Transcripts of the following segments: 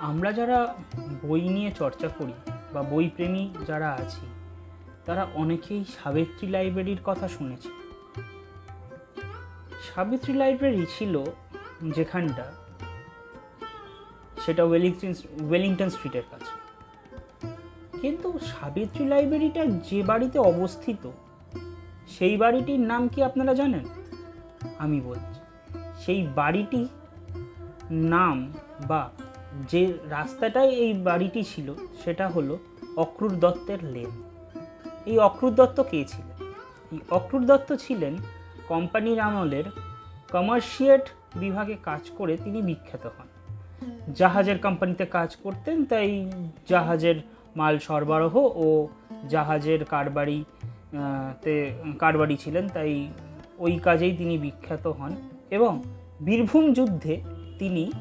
আমরা যারা বই নিয়ে চর্চা করি বা বইপ্রেমী যারা আছি, তারা অনেকেই সাবিত্রী লাইব্রেরির কথা শুনেছে। সাবিত্রী লাইব্রেরি ছিল যেখানটা সেটা ওয়েলিংটন ওয়েলিংটন স্ট্রিটের কাছে। কিন্তু সাবিত্রী লাইব্রেরিটা যে বাড়িতে অবস্থিত, সেই বাড়িটির নাম কি আপনারা জানেন? আমি বলছি, সেই বাড়িটি নাম বা যে রাস্তাটায় এই বাড়িটি ছিল, সেটা হলো অক্রুর দত্তের লেন। এই অক্রুর দত্ত কে ছিলেন? এই অক্রুর দত্ত ছিলেন কোম্পানির আমলের কমার্শিয়েট বিভাগে কাজ করে তিনি বিখ্যাত হন। জাহাজের কোম্পানিতে কাজ করতেন, তাই জাহাজের মাল সরবরাহ ও জাহাজের কারবারি তে কারবারি ছিলেন, তাই ওই কাজেই তিনি বিখ্যাত হন এবং বীরভূম যুদ্ধে তিনি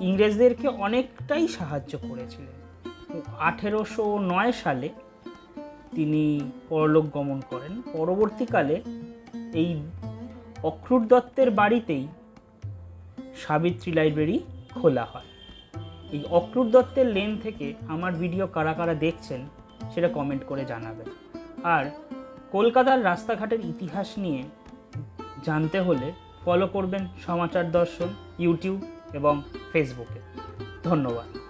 ইংরেজদেরকে অনেকটাই সাহায্য করেছিলেন। আঠেরোশো নয় সালে তিনি পরলোক গমন করেন। পরবর্তীকালে এই অক্রুর দত্তের বাড়িতেই সাবিত্রী লাইব্রেরি খোলা হয়। এই অক্রুর দত্তের লেন থেকে আমার ভিডিও কারা কারা দেখছেন সেটা কমেন্ট করে জানাবেন। আর কলকাতার রাস্তাঘাটের ইতিহাস নিয়ে জানতে হলে ফলো করবেন সমাচার দর্শন, ইউটিউব এবং ফেসবুকে ধন্যবাদ।